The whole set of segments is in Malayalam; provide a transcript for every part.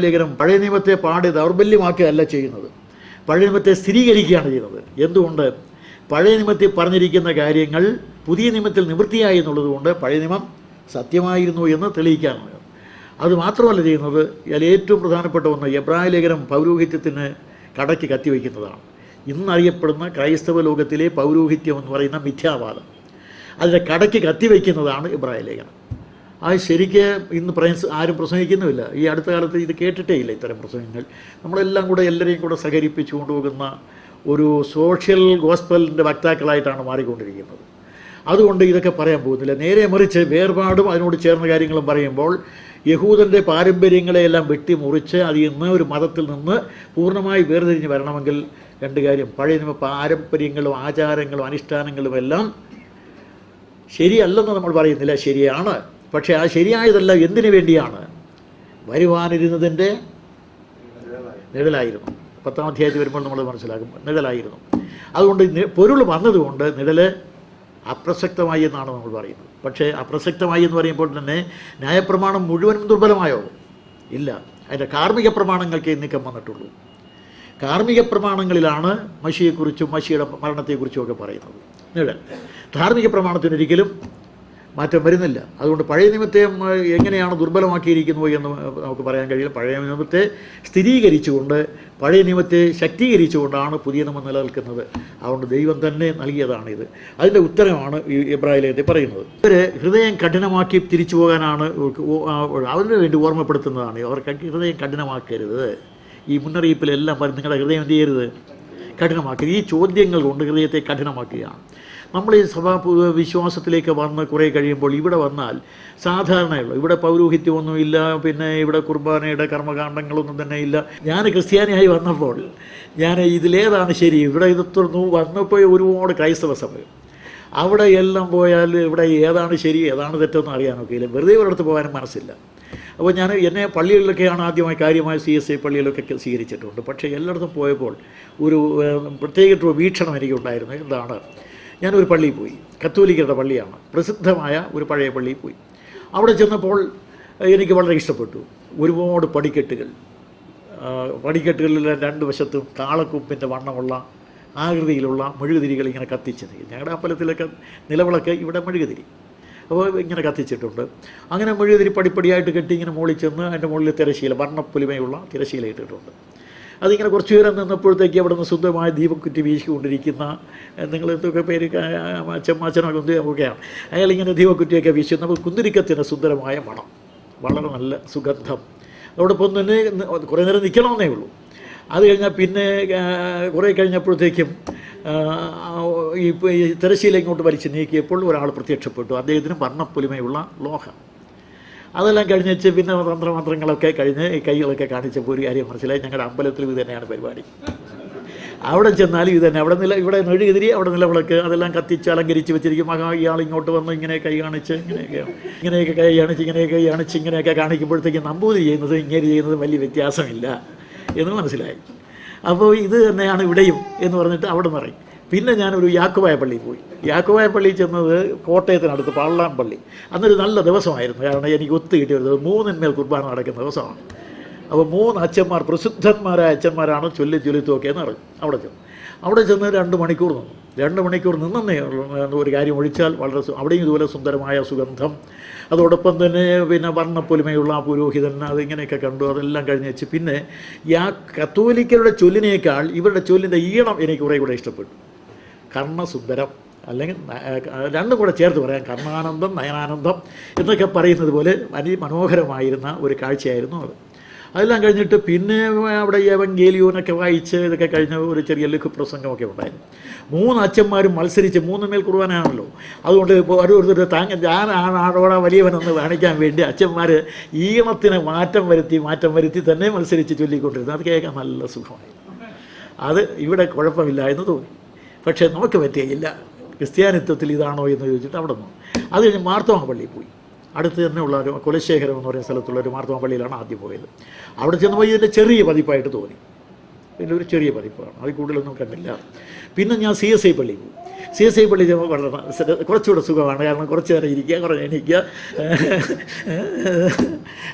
ലേഖനം പഴയ നിയമത്തെ പാടി ദൗർബല്യമാക്കുകയല്ല ചെയ്യുന്നത്. പഴയ നിയമത്തെ സ്ഥിരീകരിക്കുകയാണ് ചെയ്യുന്നത്. എന്തുകൊണ്ട്? പഴയ നിയമത്തിൽ പറഞ്ഞിരിക്കുന്ന കാര്യങ്ങൾ പുതിയ നിയമത്തിൽ നിവൃത്തിയായി എന്നുള്ളതുകൊണ്ട് പഴയ നിയമം സത്യമായിരുന്നു എന്ന് തെളിയിക്കാനാണ്. അത് മാത്രമല്ല ചെയ്യുന്നത് അതിൽ ഏറ്റവും പ്രധാനപ്പെട്ട ഒന്ന് എബ്രായ ലേഖനം പൗരോഹിത്യത്തിന് കടയ്ക്ക് കത്തിവയ്ക്കുന്നതാണ് ഇന്നറിയപ്പെടുന്ന ക്രൈസ്തവ ലോകത്തിലെ പൗരോഹിത്യം എന്ന് പറയുന്ന മിഥ്യാവാദം. അതിനെ കടയ്ക്ക് കത്തിവയ്ക്കുന്നതാണ് എബ്രായ ലേഖനം. അത് ശരിക്ക് ഇന്ന് പ്രയസ് ആരും പ്രസംഗിക്കുന്നുമില്ല. ഈ അടുത്ത കാലത്ത് ഇത് കേട്ടിട്ടേ ഇല്ല ഇത്തരം പ്രസംഗങ്ങൾ. നമ്മളെല്ലാം കൂടെ എല്ലാവരെയും കൂടെ സഹകരിപ്പിച്ചു കൊണ്ടുപോകുന്ന ഒരു സോഷ്യൽ ഗോസ്പലിന്റെ വക്താക്കളായിട്ടാണ് മാറിക്കൊണ്ടിരിക്കുന്നത്. അതുകൊണ്ട് ഇതൊക്കെ പറയാൻ പോകുന്നില്ല. നേരെ മറിച്ച് വേർപാടും അതിനോട് ചേർന്ന കാര്യങ്ങളും പറയുമ്പോൾ യഹൂദന്റെ പാരമ്പര്യങ്ങളെയെല്ലാം വെട്ടിമുറിച്ച് അത് ഇന്ന് ഒരു മതത്തിൽ നിന്ന് പൂർണമായി വേർതിരിഞ്ഞ് വരണമെങ്കിൽ രണ്ട് കാര്യം. പഴയ പാരമ്പര്യങ്ങളും ആചാരങ്ങളും അനുഷ്ഠാനങ്ങളും എല്ലാം ശരിയല്ലെന്ന് നമ്മൾ പറയുന്നില്ല. ശരിയാണ്. പക്ഷേ അത് ശരിയായതല്ല എന്തിനു വേണ്ടിയാണ്? വരുവാനിരുന്നതിന്റെ നിഴലായിരുന്നു. പത്താം അധ്യായത്തിൽ വരുമ്പോൾ നമ്മൾ മനസ്സിലാക്കും. നിഴലായിരുന്നു. അതുകൊണ്ട് പൊരുൾ വന്നതുകൊണ്ട് നിഴൽ അപ്രസക്തമായി എന്നാണ് നമ്മൾ പറയുന്നത്. പക്ഷേ അപ്രസക്തമായി എന്ന് പറയുമ്പോൾ തന്നെ ന്യായപ്രമാണം മുഴുവനും ദുർബലമായോ? ഇല്ല. അതിന്റെ കാർമ്മിക പ്രമാണങ്ങൾക്ക് നീക്കം വന്നിട്ടുള്ളൂ. കാർമ്മിക പ്രമാണങ്ങളിലാണ് മഷിയെക്കുറിച്ചും മഷിയുടെ മരണത്തെക്കുറിച്ചും ഒക്കെ പറയുന്നത്. നിഴൽ. ധാർമ്മിക പ്രമാണത്തിനൊരിക്കലും മാറ്റം വരുന്നില്ല. അതുകൊണ്ട് പഴയ നിയമത്തെ എങ്ങനെയാണ് ദുർബലമാക്കിയിരിക്കുന്നു എന്ന് നമുക്ക് പറയാൻ കഴിയില്ല. പഴയ നിയമത്തെ സ്ഥിരീകരിച്ചുകൊണ്ട് പഴയ നിയമത്തെ ശക്തീകരിച്ചുകൊണ്ടാണ് പുതിയ നിയമം നിലനിൽക്കുന്നത്. അതുകൊണ്ട് ദൈവം തന്നെ നൽകിയതാണിത്. അതിന്റെ ഉത്തരമാണ് ഈ ഇബ്രാഹിലേത്തെ പറയുന്നത്. ഇവർ ഹൃദയം കഠിനമാക്കി തിരിച്ചു പോകാനാണ് അവന് വേണ്ടി ഓർമ്മപ്പെടുത്തുന്നതാണ്. അവർ ഹൃദയം കഠിനമാക്കരുത്. ഈ മുന്നറിയിപ്പിലെല്ലാം നിങ്ങളുടെ ഹൃദയം എന്ത് ചെയ്യരുത്? കഠിനമാക്കരുത്. ഈ ചോദ്യങ്ങൾ കൊണ്ട് ഹൃദയത്തെ കഠിനമാക്കുകയാണ്. നമ്മൾ ഈ സഭാ വിശ്വാസത്തിലേക്ക് വന്ന് കുറേ കഴിയുമ്പോൾ ഇവിടെ വന്നാൽ സാധാരണയുള്ളൂ ഇവിടെ പൗരോഹിത്യമൊന്നുമില്ല പിന്നെ ഇവിടെ കുർബാനയുടെ കർമ്മകാണ്ഡങ്ങളൊന്നും തന്നെ ഇല്ല. ഞാൻ ക്രിസ്ത്യാനിയായി വന്നപ്പോൾ ഞാൻ ഇതിലേതാണ് ശരി. ഇവിടെ ഇത് തുറന്നു വന്നപ്പോൾ ഒരുപാട് ക്രൈസ്തവ സഭ. അവിടെ എല്ലാം പോയാൽ ഇവിടെ ഏതാണ് ശരി ഏതാണ് തെറ്റെന്ന് അറിയാനൊക്കെ ഇല്ല. വെറുതെ ഒരിടത്ത് പോകാനും മനസ്സില്ല. അപ്പോൾ ഞാൻ എന്നെ പള്ളികളിലൊക്കെയാണ് ആദ്യമായി കാര്യമായ സി എസ് ഐ പള്ളികളിലൊക്കെ സ്വീകരിച്ചിട്ടുണ്ട്. പക്ഷേ എല്ലായിടത്തും പോയപ്പോൾ ഒരു പ്രത്യേകിച്ചൊരു വീക്ഷണം എനിക്കുണ്ടായിരുന്നു. എന്താണ്? ഞാനൊരു പള്ളിയിൽ പോയി. കത്തോലിക്കരുടെ പള്ളിയാണ്. പ്രസിദ്ധമായ ഒരു പഴയ പള്ളിയിൽ പോയി. അവിടെ ചെന്നപ്പോൾ എനിക്ക് വളരെ ഇഷ്ടപ്പെട്ടു. ഒരുപാട് പടിക്കെട്ടുകൾ. പടിക്കെട്ടുകളിലെ രണ്ട് വശത്തും കാളക്കുപ്പിന്റെ വണ്ണമുള്ള ആകൃതിയിലുള്ള മെഴുകുതിരികൾ ഇങ്ങനെ കത്തിച്ചത് ഞങ്ങളുടെ അമ്പലത്തിലൊക്കെ നിലവിളക്ക് ഇവിടെ മെഴുകുതിരി. അപ്പോൾ ഇങ്ങനെ കത്തിച്ചിട്ടുണ്ട്. അങ്ങനെ മെഴുകുതിരി പടിപ്പടിയായിട്ട് കെട്ടി ഇങ്ങനെ മുകളിൽ ചെന്ന് അതിന്റെ മുകളിൽ തിരശീല വർണപ്പൊലിമയുള്ള തിരശീല ഇട്ടിട്ടുണ്ട്. അതിങ്ങനെ കുറച്ച് ദൂരം നിന്നപ്പോഴത്തേക്ക് അവിടെ നിന്ന് ശുദ്ധമായ ദീപക്കുറ്റി വീശിക്കൊണ്ടിരിക്കുന്ന നിങ്ങൾ എന്തൊക്കെ പേര് അച്ഛമ്മാച്ചനൊക്കെ ഉണ്ട് ഒക്കെയാണ് അയാളിങ്ങനെ ദീപക്കുറ്റിയൊക്കെ വീശുന്നപ്പോൾ കുന്തിരിക്കത്തിന് സുന്ദരമായ മണം വളരെ നല്ല സുഗന്ധം. അതോടൊപ്പം തന്നെ കുറേ നേരം നിൽക്കണമെന്നേ ഉള്ളൂ. അത് കഴിഞ്ഞാൽ പിന്നെ കുറേ കഴിഞ്ഞപ്പോഴത്തേക്കും ഈ തിരശ്ശീല ഇങ്ങോട്ട് വലിച്ച് നീക്കിയപ്പോൾ ഒരാൾ പ്രത്യക്ഷപ്പെട്ടു. അദ്ദേഹത്തിന് വർണപ്പൊലിമയുള്ള ലോഹം. അതെല്ലാം കഴിഞ്ഞേച്ച് പിന്നെ തന്ത്രമന്ത്രങ്ങളൊക്കെ കഴിഞ്ഞ് കൈകളൊക്കെ കാണിച്ചപ്പോൾ ഒരു കാര്യം മനസ്സിലായി. ഞങ്ങളുടെ അമ്പലത്തിൽ ഇത് തന്നെയാണ് പരിപാടി. അവിടെ ചെന്നാലും ഇത് തന്നെ. അവിടെ നില ഇവിടെ മെഴുകുതിരി അവിടെ നിലവിളക്ക് അതെല്ലാം കത്തിച്ച് അലങ്കരിച്ച് വെച്ചിരിക്കും. മകാ ഇയാൾ ഇങ്ങോട്ട് വന്ന് ഇങ്ങനെ കൈ കാണിച്ച് ഇങ്ങനെയൊക്കെ ഇങ്ങനെയൊക്കെ കൈ കാണിച്ച് ഇങ്ങനെയൊക്കെ കൈ കാണിച്ച് ഇങ്ങനെയൊക്കെ കാണിക്കുമ്പോഴത്തേക്ക് നമ്പൂതിരി ചെയ്യുന്നത് ഇങ്ങനെ ചെയ്യുന്നത് വലിയ വ്യത്യാസമില്ല എന്ന് മനസ്സിലായി. അപ്പോൾ ഇത് തന്നെയാണ് ഇവിടെയും എന്ന് പറഞ്ഞിട്ട് അവിടെ നിന്ന് പറയും. പിന്നെ ഞാനൊരു യാക്കുവായ പള്ളിയിൽ പോയി. യാക്കുവായ പള്ളിയിൽ ചെന്നത് കോട്ടയത്തിനടുത്ത് പള്ളാൻ പള്ളി. അന്നൊരു നല്ല ദിവസമായിരുന്നു. കാരണം എനിക്ക് ഒത്തു കിട്ടിയ ഒരു ദിവസം മൂന്നിന്മേൽ കുർബാന നടക്കുന്ന ദിവസമാണ്. അപ്പോൾ മൂന്ന് അച്ഛന്മാർ പ്രസിദ്ധന്മാരായ അച്ഛന്മാരാണ് ചൊല്ലി ചൊല്ലിത്തുമൊക്കെ എന്ന് പറഞ്ഞു. അവിടെ ചെന്നു. അവിടെ ചെന്ന് രണ്ട് മണിക്കൂർ നിന്നു. രണ്ട് മണിക്കൂർ നിന്നേ ഒരു കാര്യം ഒഴിച്ചാൽ വളരെ അവിടെയും ഇതുപോലെ സുന്ദരമായ സുഗന്ധം. അതോടൊപ്പം തന്നെ പിന്നെ വർണപ്പൊലിമയുള്ള ആ പുരോഹിതൻ അതിങ്ങനെയൊക്കെ കണ്ടു. അതെല്ലാം കഴിഞ്ഞ് വെച്ച് പിന്നെ ഈ ആ കത്തോലിക്കരുടെ ചൊല്ലിനേക്കാൾ ഇവരുടെ ചൊല്ലിന്റെ ഈണം എനിക്ക് കുറേ കൂടെ ഇഷ്ടപ്പെട്ടു. കർണസുന്ദരം അല്ലെങ്കിൽ രണ്ടും കൂടെ ചേർത്ത് പറയാം. കർണാനന്ദം നയനാനന്ദം എന്നൊക്കെ പറയുന്നത് പോലെ വലിയ മനോഹരമായിരുന്ന ഒരു കാഴ്ചയായിരുന്നു അത്. അതെല്ലാം കഴിഞ്ഞിട്ട് പിന്നെ അവിടെ ഏവങ്കേലിയോനൊക്കെ വായിച്ച് ഇതൊക്കെ കഴിഞ്ഞ ഒരു ചെറിയ ലഘു പ്രസംഗമൊക്കെ ഉണ്ടായിരുന്നു. മൂന്ന് അച്ഛന്മാരും മത്സരിച്ച് മൂന്ന് മേൽ കുർബാനാണല്ലോ അതുകൊണ്ട് ഓരോരുത്തരുടെ താങ്ങ ഞാൻ ആ വലിയവനെന്ന് കാണിക്കാൻ വേണ്ടി അച്ഛന്മാർ ഈണത്തിന് മാറ്റം വരുത്തി മാറ്റം വരുത്തി തന്നെ മത്സരിച്ച് ചൊല്ലിക്കൊണ്ടിരുന്നു അത് കേൾക്കാൻ നല്ല സുഖമായിരുന്നു അത് ഇവിടെ കുഴപ്പമില്ല എന്ന് തോന്നി. പക്ഷേ നമുക്ക് പറ്റിയില്ല ക്രിസ്ത്യാനിത്വത്തിൽ ഇതാണോ എന്ന് ചോദിച്ചിട്ട് അവിടെ നിന്ന്. അത് കഴിഞ്ഞ് മാർത്തോമ പള്ളിയിൽ പോയി. അടുത്ത് തന്നെ ഉള്ള ഒരു കുലശേഖരം എന്ന് പറയുന്ന സ്ഥലത്തുള്ള ഒരു മാർത്തോമ പള്ളിയിലാണ് ആദ്യം പോയത്. അവിടെ ചെന്നപ്പോൾ ഇതിന്റെ ചെറിയ പതിപ്പായിട്ട് തോന്നി. ഇതിന്റെ ഒരു ചെറിയ പതിപ്പാണ്. അതിൽ കൂടുതലൊന്നും കണ്ടില്ല. പിന്നെ ഞാൻ സി എസ് ഐ പള്ളിയിൽ പോയി. സി എസ് ഐ പള്ളി ചെല്ലുമ്പോൾ വളരെ കുറച്ചുകൂടെ സുഖമാണ്. കാരണം കുറച്ച് നേരം ഇരിക്കുക കുറേ എണീക്കുക.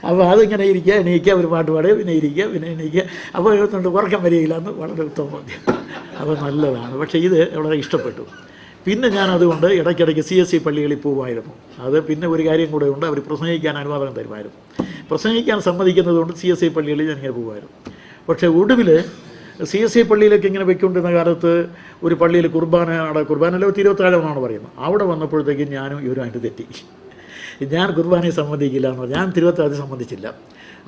അപ്പോൾ അതിങ്ങനെ ഇരിക്കുക എണീക്കുക ഒരു പാട്ട് പാടുക പിന്നെ ഇരിക്കുക പിന്നെ എണീക്കുക. അപ്പോൾ എഴുതുന്നുണ്ട് ഉറക്കം വരികയില്ല എന്ന് വളരെ ഉത്തമം അപ്പോൾ നല്ലതാണ്. പക്ഷേ ഇത് വളരെ ഇഷ്ടപ്പെട്ടു. പിന്നെ ഞാൻ അതുകൊണ്ട് ഇടയ്ക്കിടയ്ക്ക് സി എസ് സി പള്ളികളിൽ പോകുമായിരുന്നു അത് പിന്നെ ഒരു കാര്യം കൂടെ ഉണ്ട് അവർ പ്രസംഗിക്കാൻ അനുവാദം തരുമായിരുന്നു. പ്രസംഗിക്കാൻ സമ്മതിക്കുന്നത് കൊണ്ട് സി എസ് ഐ പള്ളികളിൽ ഞാൻ ഇങ്ങനെ പോകുമായിരുന്നു പക്ഷേ ഒടുവിൽ സി എസ് ഐ പള്ളിയിലേക്ക് ഇങ്ങനെ വെക്കൊണ്ടിരുന്ന കാലത്ത് ഒരു പള്ളിയിൽ കുർബാന അവിടെ കുർബാനല്ലോ തിരുവത്താഴമെന്നാണ് പറയുന്നത്. അവിടെ വന്നപ്പോഴത്തേക്കും ഞാനും ഇവരുമായിട്ട് തെറ്റി. ഞാൻ കുർബാനയെ സംബന്ധിക്കില്ല എന്ന് പറഞ്ഞു. ഞാൻ തിരുവത്താഴത്തെ സംബന്ധിച്ചില്ല.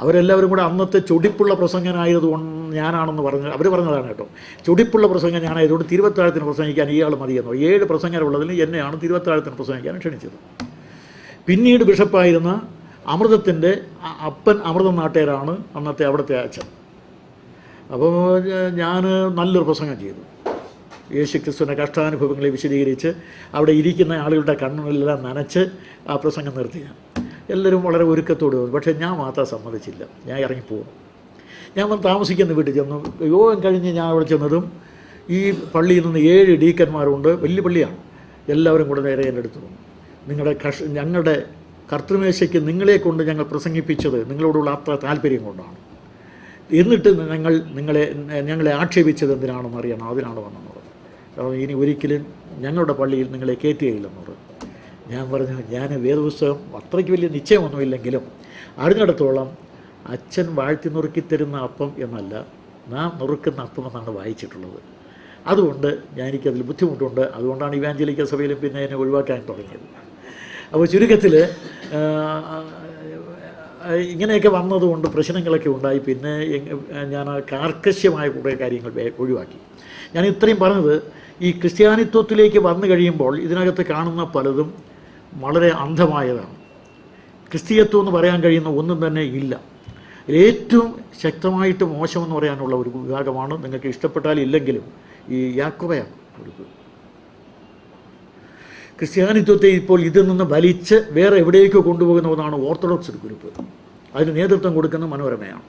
അവരെല്ലാവരും കൂടെ അന്നത്തെ ചൊടിപ്പുള്ള പ്രസംഗനായതുകൊണ്ട് ഞാനാണെന്ന് പറഞ്ഞ് അവർ പറഞ്ഞതാണ് കേട്ടോ. ചൊടിപ്പുള്ള പ്രസംഗം ഞാനായതുകൊണ്ട് തിരുവത്താഴത്തിന് പ്രസംഗിക്കാൻ ഇയാൾ മതിയെന്നോ. ഏഴ് പ്രസംഗരുള്ളതിൽ എന്നെയാണ് തിരുവത്താഴത്തിന് പ്രസംഗിക്കാൻ ക്ഷണിച്ചത്. പിന്നീട് ബിഷപ്പായിരുന്ന അമൃതത്തിന്റെ അപ്പൻ അമൃതം നാട്ടുകാരാണ് അന്നത്തെ അവിടുത്തെ അച്ഛൻ. അപ്പോൾ ഞാൻ നല്ലൊരു പ്രസംഗം ചെയ്തു. യേശു ക്രിസ്തുവിന്റെ കഷ്ടാനുഭവങ്ങളെ വിശദീകരിച്ച് അവിടെ ഇരിക്കുന്ന ആളുകളുടെ കണ്ണുകളെല്ലാം നനച്ച് ആ പ്രസംഗം നിർത്തി ഞാൻ. എല്ലാവരും വളരെ ഒരുക്കത്തോട് വന്നു. പക്ഷേ ഞാൻ മാത്രം സമ്മതിച്ചില്ല. ഞാൻ ഇറങ്ങിപ്പോകും ഞാൻ വന്ന് താമസിക്കുന്ന വീട്ടിൽ ചെന്നു. യോഗം കഴിഞ്ഞ് ഞാൻ അവിടെ ചെന്നതും ഈ പള്ളിയിൽ നിന്ന് ഏഴ് ഡീക്കന്മാരുണ്ട്. വലിയ പള്ളിയാണ്. എല്ലാവരും കൂടെ നേരെ എന്റെ അടുത്ത് വന്നു. നിങ്ങളുടെ കഷ ഞങ്ങളുടെ കർത്തൃമേശയ്ക്ക് നിങ്ങളെ കൊണ്ട് ഞങ്ങൾ പ്രസംഗിപ്പിച്ചത് നിങ്ങളോടുള്ള അത്ര താല്പര്യം കൊണ്ടാണ്. എന്നിട്ട് ഞങ്ങൾ നിങ്ങളെ ഞങ്ങളെ ആക്ഷേപിച്ചത് എന്തിനാണെന്ന് അറിയണം അതിനാണ് വന്നെന്ന് പറഞ്ഞു. കാരണം ഇനി ഒരിക്കലും ഞങ്ങളുടെ പള്ളിയിൽ നിങ്ങളെ കയറ്റുകയില്ലെന്ന് പറഞ്ഞു. ഞാൻ പറഞ്ഞു ഞാൻ വേദപുസ്തകം അത്രയ്ക്ക് വലിയ നിശ്ചയമൊന്നുമില്ലെങ്കിലും അറിഞ്ഞിടത്തോളം അച്ഛൻ വാഴ്ത്തി നുറുക്കി തരുന്ന അപ്പം എന്നല്ല നാം നുറുക്കുന്ന അപ്പം എന്നാണ് വായിച്ചിട്ടുള്ളത്. അതുകൊണ്ട് ഞാൻ എനിക്കതിൽ ബുദ്ധിമുട്ടുണ്ട്. അതുകൊണ്ടാണ് ഇവാഞ്ചലിക്ക സഭയിലും പിന്നെ എന്നെ ഒഴിവാക്കാൻ തുടങ്ങിയത്. അപ്പോൾ ചുരുക്കത്തിൽ ഇങ്ങനെയൊക്കെ വന്നതുകൊണ്ട് പ്രശ്നങ്ങളൊക്കെ ഉണ്ടായി. പിന്നെ ഞാൻ കാർക്കശ്യമായ കുറേ കാര്യങ്ങൾ ഒഴിവാക്കി. ഞാൻ ഇത്രയും പറഞ്ഞത് ഈ ക്രിസ്ത്യാനിത്വത്തിലേക്ക് വന്നു കഴിയുമ്പോൾ ഇതിനകത്ത് കാണുന്ന പലതും വളരെ അന്ധമായതാണ്. ക്രിസ്തീയത്വം എന്ന് പറയാൻ കഴിയുന്ന ഒന്നും തന്നെ ഇല്ല. ഏറ്റവും ശക്തമായിട്ട് മോശമെന്ന് പറയാനുള്ള ഒരു വിഭാഗമാണ് നിങ്ങൾക്ക് ഇഷ്ടപ്പെട്ടാൽ ഇല്ലെങ്കിലും ഈ യാക്കോബയാണ് ഒരു ക്രിസ്ത്യാനിത്വത്തെ ഇപ്പോൾ ഇതിൽ നിന്ന് വലിച്ച് വേറെ എവിടേക്കോ കൊണ്ടുപോകുന്ന ഒന്നാണ് ഓർത്തഡോക്സ് ഗ്രൂപ്പ്. അതിന് നേതൃത്വം കൊടുക്കുന്ന മനോരമയാണ്.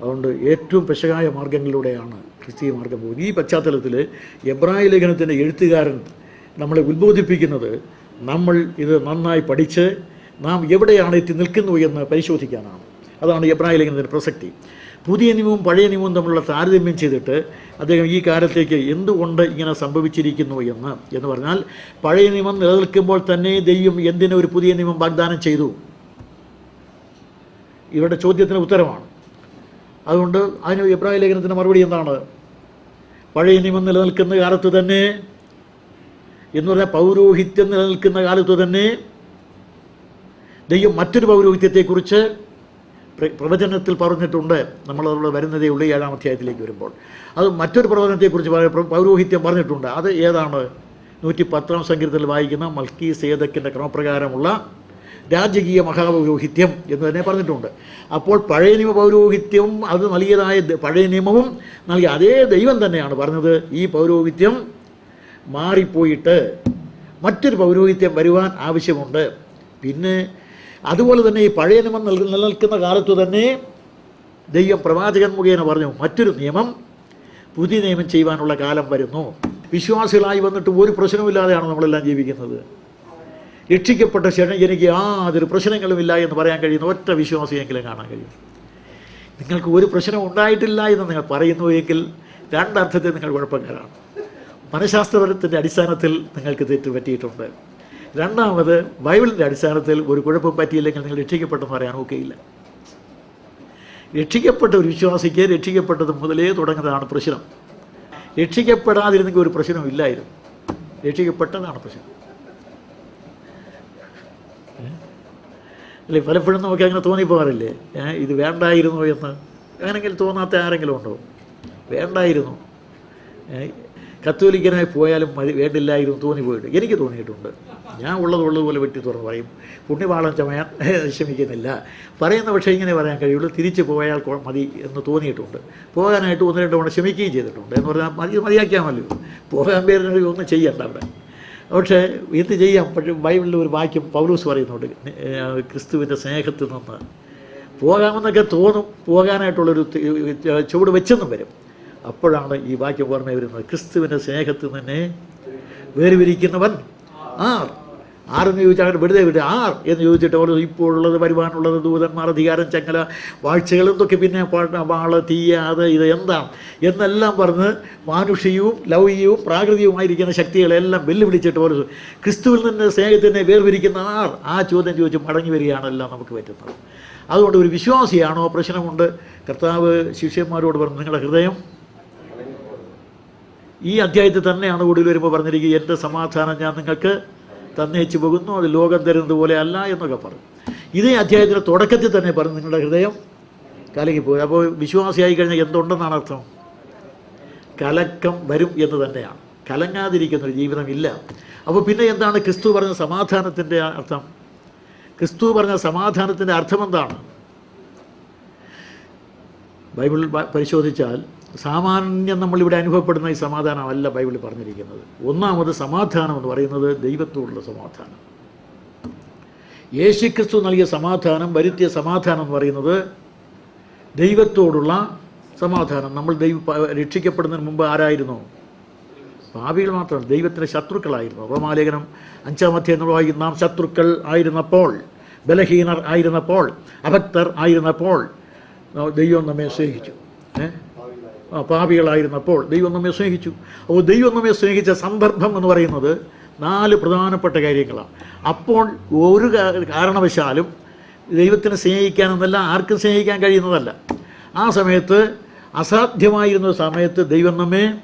അതുകൊണ്ട് ഏറ്റവും പെശകായ മാർഗങ്ങളിലൂടെയാണ് ക്രിസ്തീയ മാർഗം പോകുന്നത്. ഈ പശ്ചാത്തലത്തിൽ എബ്രായ ലേഖനത്തിന്റെ എഴുത്തുകാരൻ നമ്മളെ ഉത്ബോധിപ്പിക്കുന്നത് നമ്മൾ ഇത് നന്നായി പഠിച്ച് നാം എവിടെയാണ് എത്തി നിൽക്കുന്നു എന്ന് പരിശോധിക്കാനാണ്. അതാണ് എബ്രായ ലേഖനത്തിന്റെ പ്രസക്തി. പുതിയ നിയമവും പഴയ നിയമവും തമ്മിലുള്ള താരതമ്യം ചെയ്തിട്ട് അദ്ദേഹം ഈ കാലത്തേക്ക് എന്തുകൊണ്ട് ഇങ്ങനെ സംഭവിച്ചിരിക്കുന്നു എന്ന് എന്ന് പറഞ്ഞാൽ പഴയ നിയമം നിലനിൽക്കുമ്പോൾ തന്നെ ദൈവം എന്തിനു ഒരു പുതിയ നിയമം വാഗ്ദാനം ചെയ്തു? ഇവരുടെ ചോദ്യത്തിന് ഉത്തരമാണ്. അതുകൊണ്ട് അതിന് എബ്രാഹിം ലേഖനത്തിന്റെ മറുപടി എന്താണ്? പഴയ നിയമം നിലനിൽക്കുന്ന കാലത്ത് തന്നെ എന്ന് പറഞ്ഞാൽ പൗരോഹിത്യം നിലനിൽക്കുന്ന കാലത്ത് തന്നെ ദൈവം മറ്റൊരു പൗരോഹിത്യത്തെക്കുറിച്ച് പ്ര- പ്രവചനത്തിൽ പറഞ്ഞിട്ടുണ്ട്. നമ്മളവിടെ വരുന്നതേ ഉള്ളൂ ഏഴാം അധ്യായത്തിലേക്ക് വരുമ്പോൾ. അത് മറ്റൊരു പ്രവചനത്തെക്കുറിച്ച് പൗരോഹിത്യം പറഞ്ഞിട്ടുണ്ട്. അത് ഏതാണ്? നൂറ്റി പത്താം സങ്കീർത്തത്തിൽ വായിക്കുന്ന മൽക്കി സേതക്കിന്റെ ക്രമപ്രകാരമുള്ള രാജകീയ മഹാപൗരോഹിത്യം എന്ന് തന്നെ പറഞ്ഞിട്ടുണ്ട്. അപ്പോൾ പഴയ നിയമ പൗരോഹിത്യവും അത് നൽകിയതായ പഴയ നിയമവും നൽകിയ അതേ ദൈവം തന്നെയാണ് പറഞ്ഞത്. ഈ പൗരോഹിത്യം മാറിപ്പോയിട്ട് മറ്റൊരു പൗരോഹിത്യം വരുവാൻ ആവശ്യമുണ്ട്. പിന്നെ അതുപോലെ തന്നെ ഈ പഴയ നിയമം നിൽ- നിലനിൽക്കുന്ന കാലത്ത് തന്നെ ദൈവം പ്രവാചകൻ മുഖേന പറഞ്ഞു മറ്റൊരു നിയമം പുതിയ നിയമം ചെയ്യുവാനുള്ള കാലം വരുന്നു. വിശ്വാസികളായി വന്നിട്ട് ഒരു പ്രശ്നവുമില്ലാതെയാണ് നമ്മളെല്ലാം ജീവിക്കുന്നത്? രക്ഷിക്കപ്പെട്ട ശരണം എനിക്ക് യാതൊരു പ്രശ്നങ്ങളുമില്ല എന്ന് പറയാൻ കഴിയുന്ന ഒറ്റ വിശ്വാസിയെങ്കിലും കാണാൻ കഴിയും. നിങ്ങൾക്ക് ഒരു പ്രശ്നം ഉണ്ടായിട്ടില്ല എന്ന് നിങ്ങൾ പറയുന്നു എങ്കിൽ രണ്ടർത്ഥത്തിൽ നിങ്ങൾ കുഴപ്പക്കാരാണ്. മനഃശാസ്ത്രപരത്തിന്റെ അടിസ്ഥാനത്തിൽ നിങ്ങൾക്ക് തെറ്റ് പറ്റിയിട്ടുണ്ട് രണ്ടാമത് ബൈബിളിന്റെ അടിസ്ഥാനത്തിൽ ഒരു കുഴപ്പം പറ്റിയില്ലെങ്കിൽ നിങ്ങൾ രക്ഷിക്കപ്പെട്ടെന്ന് പറയാൻ ഒക്കെയില്ല രക്ഷിക്കപ്പെട്ട ഒരു വിശ്വാസിക്ക് രക്ഷിക്കപ്പെട്ടത് മുതലേ തുടങ്ങുന്നതാണ് പ്രശ്നം. രക്ഷിക്കപ്പെടാതിരുന്നെങ്കിൽ ഒരു പ്രശ്നവും ഇല്ലായിരുന്നു. രക്ഷിക്കപ്പെട്ടതാണ് പ്രശ്നം. അല്ലേ പലപ്പോഴും നമുക്ക് അങ്ങനെ തോന്നിപ്പോകാറില്ലേ? ഇത് വേണ്ടായിരുന്നു എന്ന്. അങ്ങനെങ്കിലും തോന്നാത്ത ആരെങ്കിലും ഉണ്ടോ? വേണ്ടായിരുന്നു. കത്തോലിക്കനായി പോയാലും മതി വേണ്ടില്ലായിരുന്നു തോന്നിപ്പോയിട്ട് എനിക്ക് തോന്നിയിട്ടുണ്ട്. ഞാൻ ഉള്ളത് ഉള്ളതുപോലെ വെട്ടി തുറന്ന് പറയും. പുണ്യവാളം ചമയാൻ വിഷമിക്കുന്നില്ല. പറയുന്ന പക്ഷേ ഇങ്ങനെ പറയാൻ കഴിയുള്ളൂ. തിരിച്ചു പോയാൽ മതി എന്ന് തോന്നിയിട്ടുണ്ട്. പോകാനായിട്ട് ഒന്ന് രണ്ട് തവണ ക്ഷമിക്കുകയും ചെയ്തിട്ടുണ്ട് എന്ന് പറഞ്ഞാൽ മതി മതിയാക്കിയാമല്ലോ. മതി പോകാൻ പേര് ഒന്നും ചെയ്യണ്ട അവിടെ. പക്ഷേ എന്ത് ചെയ്യാം? പക്ഷേ ബൈബിളിൽ ഒരു വാക്യം പൗലൂസ് പറയുന്നുണ്ട്. ക്രിസ്തുവിന്റെ സ്നേഹത്തിൽ നിന്ന്. പോകാമെന്നൊക്കെ തോന്നും. പോകാനായിട്ടുള്ളൊരു ചുവട് വെച്ചെന്നും വരും. അപ്പോഴാണ് ഈ വാക്യം ഓർമ്മ വരുന്നത്. ക്രിസ്തുവിന്റെ സ്നേഹത്തിൽ തന്നെ വേർപിരിക്കുന്നവൻ. ആർ. ആരെന്ന് ചോദിച്ചാൽ അങ്ങനെ വെറുതെ വിടുക ആർ എന്ന് ചോദിച്ചിട്ട് അവർ ഇപ്പോഴുള്ളത് വരുവാനുള്ളത് ദൂതന്മാർ അധികാരം ചങ്ങല വാഴ്ചകൾ എന്തൊക്കെ പിന്നെ പാട്ട് വാൾ തീയ അത് ഇത് എന്താണ്? എന്നെല്ലാം പറഞ്ഞ് മാനുഷികവും ലൗകികവും പ്രാകൃതികവുമായിരിക്കുന്ന ശക്തികളെല്ലാം വെല്ലുവിളിച്ചിട്ട് അവർ ക്രിസ്തുവിൽ നിന്ന് സ്നേഹത്തിനെ വേർപിരിക്കുന്ന ആർ. ആ ചോദ്യം ചോദിച്ച് മടങ്ങി വരികയാണെല്ലാം നമുക്ക് പറ്റുന്നത്. അതുകൊണ്ട് ഒരു വിശ്വാസിയാണോ പ്രശ്നമുണ്ട്? കർത്താവ് ശിഷ്യന്മാരോട് പറഞ്ഞു നിങ്ങളുടെ ഹൃദയം ഈ അധ്യായത്തിൽ തന്നെയാണ് കൂടുതൽ വരുമ്പോൾ പറഞ്ഞിരിക്കുക എന്റെ സമാധാനം ഞാൻ നിങ്ങൾക്ക് തന്നേച്ചു പോകുന്നു. അത് ലോകം തരുന്നത് പോലെ അല്ല എന്നൊക്കെ പറഞ്ഞു. ഇതേ അധ്യായത്തിന്റെ തുടക്കത്തിൽ തന്നെ പറഞ്ഞു നിങ്ങളുടെ ഹൃദയം കലങ്ങിപ്പോയി അപ്പോൾ വിശ്വാസിയായി കഴിഞ്ഞാൽ എന്തുണ്ടെന്നാണ് അർത്ഥം? കലക്കം വരും എന്ന് തന്നെയാണ്. കലങ്ങാതിരിക്കുന്ന ഒരു ജീവിതമില്ല. അപ്പോൾ പിന്നെ എന്താണ് ക്രിസ്തു പറഞ്ഞ സമാധാനത്തിന്റെ അർത്ഥം? ക്രിസ്തു പറഞ്ഞ സമാധാനത്തിന്റെ അർത്ഥം എന്താണ്? ബൈബിൾ പരിശോധിച്ചാൽ സാമാന്യം നമ്മളിവിടെ അനുഭവപ്പെടുന്ന ഈ സമാധാനമല്ല ബൈബിളിൽ പറഞ്ഞിരിക്കുന്നത്. ഒന്നാമത് സമാധാനം എന്ന് പറയുന്നത് ദൈവത്തോടുള്ള സമാധാനം. യേശുക്രിസ്തു നൽകിയ സമാധാനം വരുത്തിയ സമാധാനം എന്ന് പറയുന്നത് ദൈവത്തോടുള്ള സമാധാനം. നമ്മൾ ദൈവ രക്ഷിക്കപ്പെടുന്നതിന് മുമ്പ് ആരായിരുന്നു? പാപികൾ മാത്രമാണ് ദൈവത്തിന്റെ ശത്രുക്കളായിരുന്നു. റോമാലേഖനം അഞ്ചാം അധ്യായം വായിക്കും. നാം ശത്രുക്കൾ ആയിരുന്നപ്പോൾ ബലഹീനർ ആയിരുന്നപ്പോൾ അഭക്തർ ആയിരുന്നപ്പോൾ ദൈവം നമ്മെ സ്നേഹിച്ചു. ഏ? പാപികളായിരുന്നപ്പോൾ ദൈവം നമ്മെ സ്നേഹിച്ചു. അപ്പോൾ ദൈവം നമ്മെ സ്നേഹിച്ച സന്ദർഭം എന്ന് പറയുന്നത് നാല് പ്രധാനപ്പെട്ട കാര്യങ്ങളാണ്. അപ്പോൾ ഒരു കാരണവശാലും ദൈവത്തിനെ സ്നേഹിക്കാനെന്നല്ല ആർക്കും സ്നേഹിക്കാൻ കഴിയുന്നതല്ല. ആ സമയത്ത് അസാധ്യമായിരുന്ന സമയത്ത് ദൈവം നമ്മെ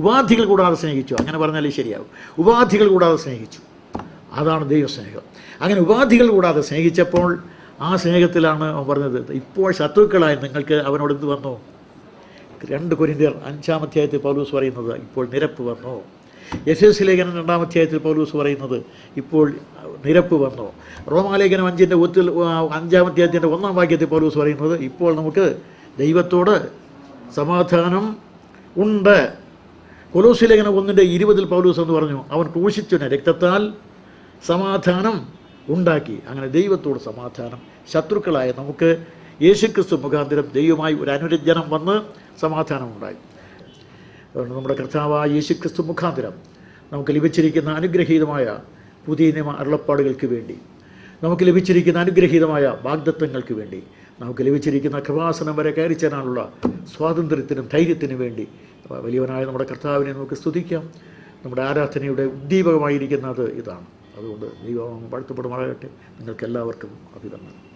ഉപാധികൾ കൂടാതെ സ്നേഹിച്ചു. അങ്ങനെ പറഞ്ഞാലേ ശരിയാവും. ഉപാധികൾ കൂടാതെ സ്നേഹിച്ചു. അതാണ് ദൈവസ്നേഹം. അങ്ങനെ ഉപാധികൾ കൂടാതെ സ്നേഹിച്ചപ്പോൾ ആ സ്നേഹത്തിലാണ് പറഞ്ഞത് ഇപ്പോൾ ശത്രുക്കളായി നിങ്ങൾക്ക് അവനോട് എന്ത് വന്നു? രണ്ട് കുരിന്തിയർ അഞ്ചാം അധ്യായത്തിൽ പൗലൂസ് പറയുന്നത് ഇപ്പോൾ നിരപ്പ് വന്നു. എഫ് എസ് ലേഖനം രണ്ടാം അധ്യായത്തിൽ പൗലൂസ് പറയുന്നത് ഇപ്പോൾ നിരപ്പ് വന്നു. റോമാലേഖനം അഞ്ചിന്റെ ഒത്തിൽ അഞ്ചാം അധ്യായത്തിന്റെ ഒന്നാം വാക്യത്തിൽ പൗലൂസ് പറയുന്നത് ഇപ്പോൾ നമുക്ക് ദൈവത്തോട് സമാധാനം ഉണ്ട്. കൊലോസി ലേഖനം ഒന്നിന്റെ ഇരുപതിൽ പൗലൂസ് എന്ന് പറഞ്ഞു അവൻ ക്രൂശിച്ചനെ രക്തത്താൽ സമാധാനം ഉണ്ടാക്കി. അങ്ങനെ ദൈവത്തോട് സമാധാനം. ശത്രുക്കളായ നമുക്ക് യേശുക്രിസ്തു മുഖാന്തരം ദൈവമായി ഒരു അനുരഞ്ജനം വന്ന് സമാധാനം ഉണ്ടായി അതുകൊണ്ട് നമ്മുടെ കർത്താവായ യേശുക്രിസ്തു മുഖാന്തരം നമുക്ക് ലഭിച്ചിരിക്കുന്ന അനുഗ്രഹീതമായ പുതിയ നിയമ അരുളപ്പാടുകൾക്ക് വേണ്ടി നമുക്ക് ലഭിച്ചിരിക്കുന്ന അനുഗ്രഹീതമായ വാഗ്ദത്വങ്ങൾക്ക് വേണ്ടി നമുക്ക് ലഭിച്ചിരിക്കുന്ന കൃപാസനം വരെ കയറി ചേരാനുള്ള സ്വാതന്ത്ര്യത്തിനും ധൈര്യത്തിനും വേണ്ടി വലിയവനായ നമ്മുടെ കർത്താവിനെ നമുക്ക് സ്തുതിക്കാം. നമ്മുടെ ആരാധനയുടെ ഉദ്ദീപകമായിരിക്കുന്നത് ഇതാണ്. അതുകൊണ്ട് ദൈവം വാഴ്ത്തപ്പെടുമാറാകട്ടെ. നിങ്ങൾക്ക് എല്ലാവർക്കും അഭിനന്ദനം.